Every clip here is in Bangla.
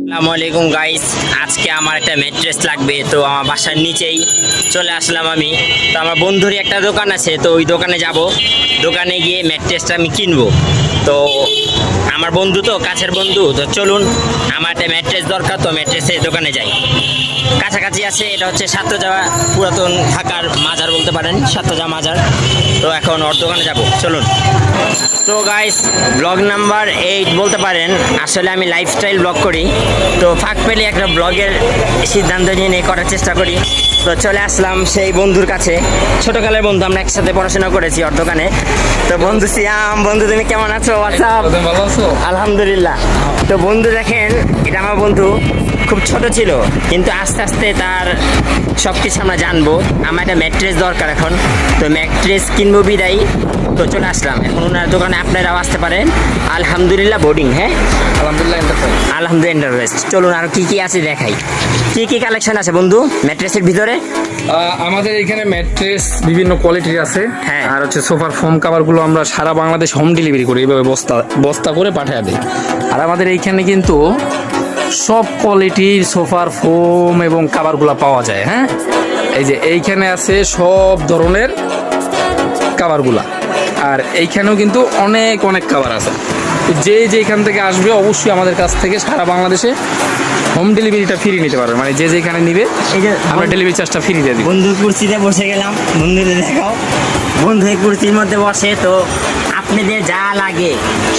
আসসালামু আলাইকুম গাইস আজকে আমার একটা ম্যাট্রেস লাগবে, তো আমার বাসার নিচেই চলে আসলাম আমি। তো আমার বন্ধুরই একটা দোকান আছে, তো ওই দোকানে যাব। দোকানে গিয়ে ম্যাট্রেসটা আমি কিনবো। তো আমার বন্ধু তো, কাছের বন্ধু, তো চলুন, আমার একটা ম্যাট্রেস দরকার, তো ম্যাট্রেসের দোকানে যাই। কাছাকাছি আছে, এটা হচ্ছে সাতজা পুরাতন ঢাকার মাজার বলতে পারেন সাতজা মাজার তো এখন ওর দোকানে যাব চলুন। তো গাইস ব্লগ নাম্বার এইট বলতে পারেন আসলে আমি লাইফস্টাইল ব্লগ করি। তো ফাঁক পেলে একটা ব্লগের সিদ্ধান্ত নিয়ে নিয়ে করার চেষ্টা করি। তো চলে আসলাম সেই বন্ধুর কাছে। ছোটকালের বন্ধু আমরা একসাথে পড়াশোনা করেছি ওর দোকানে তো বন্ধু সিয়াম বন্ধু তুমি কেমন আছো? হোয়াটসঅ্যাপ আছো? আলহামদুলিল্লাহ। তো বন্ধু দেখেন এটা আমার বন্ধু। খুব ছোট ছিল কিন্তু আস্তে আস্তে তার সব কিছু আমরা জানব। আমার একটা ম্যাট্রেস দরকার এখন। তো ম্যাট্রেস কিনবো বিদায়। তো চলে আসলাম। এখন ওনার দোকানে আপনারাও আসতে পারেন। আলহামদুলিল্লাহ বোর্ডিং হ্যাঁ? আলহামদুলিল্লাহ এন্টারপ্রাইজ আলহামদুলিল্লাহ ইন্টারভেস্ট চলুন আর কি কি আছে দেখাই। কি কি কালেকশন আছে বন্ধু ম্যাট্রেসের ভিতরে? আমাদের এখানে ম্যাট্রেস বিভিন্ন কোয়ালিটির আছে। হ্যাঁ। আর হচ্ছে সোফার ফোম কাভারগুলো আমরা সারা বাংলাদেশ হোম ডেলিভারি করি। এইভাবে বস্তা বস্তা করে পাঠিয়ে দিই। আর আমাদের এইখানে কিন্তু সব কোয়ালিটির সোফার ফোম এবং কাভারগুলো পাওয়া যায় হ্যাঁ? এই যে এইখানে আছে সব ধরনের কাভারগুলা আর এইখানেও কিন্তু অনেক অনেক কাভার আছে। যে যেখান থেকে আসবে অবশ্যই আমাদের কাছ থেকে সারা বাংলাদেশে হোম ডেলিভারিটা ফ্রি নিতে পারবে। মানে যে যেখানে নিবে আমরা ডেলিভারি চার্জটা ফ্রি দিয়ে দিই। বন্ধুর কুর্সিতে বসে গেলাম। বন্ধুদের দেখাও। বন্ধু কুর্সির মধ্যে বসে তো আপনাদের যা লাগে।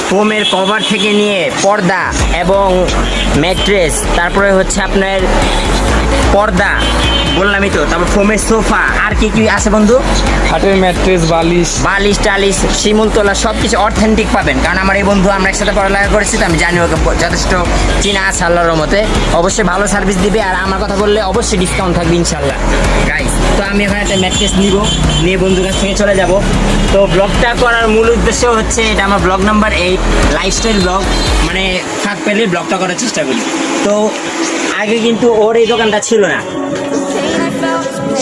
ফোমের কভার থেকে নিয়ে পর্দা এবং ম্যাট্রেস তারপরে হচ্ছে আপনার পর্দা। বললামই তো তারপর ফোমের সোফা। আর কি কি আছে বন্ধু? খাটের ম্যাট্রেস বালিশ। বালিশ টালিশ শিমুল তোলা সব কিছু অথেন্টিক পাবেন। কারণ আমার এই বন্ধু আমরা একসাথে পড়ালেখা করেছি তো আমি জানি ওকে যথেষ্ট চিনা আছে আল্লাহর মতে অবশ্যই ভালো সার্ভিস দিবে আর আমার কথা বললে অবশ্যই ডিসকাউন্ট থাকবে ইনশাল্লাহ গাইস তো আমি এখন একটা ম্যাট্রেস নিব, নিয়ে বন্ধুর কাছ থেকে চলে যাব। তো ব্লগটা করার মূল উদ্দেশ্য হচ্ছে, এটা আমার blog number eight lifestyle blog মানে ফাঁক পেলে ব্লগটা করার চেষ্টা করি। তো আগে কিন্তু ওর এই দোকানটা ছিল না।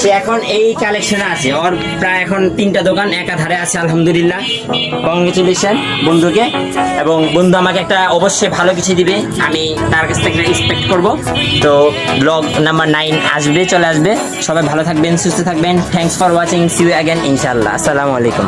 সে এখন এই কালেকশনে আছে। ওর প্রায় এখন তিনটা দোকান, একাধারে আছে, আলহামদুলিল্লাহ। কংগ্রেচুলেশন বন্ধুকে, এবং বন্ধু আমাকে একটা অবশ্যই ভালো কিছু দিবে। আমি তার কাছ থেকে এক্সপেক্ট করব। তো ব্লগ নাম্বার নাইন আসবে, চলে আসবে। সবাই ভালো থাকবেন, সুস্থ থাকবেন। Thanks for watching see you again ইনশাল্লাহ আসসালামু আলাইকুম।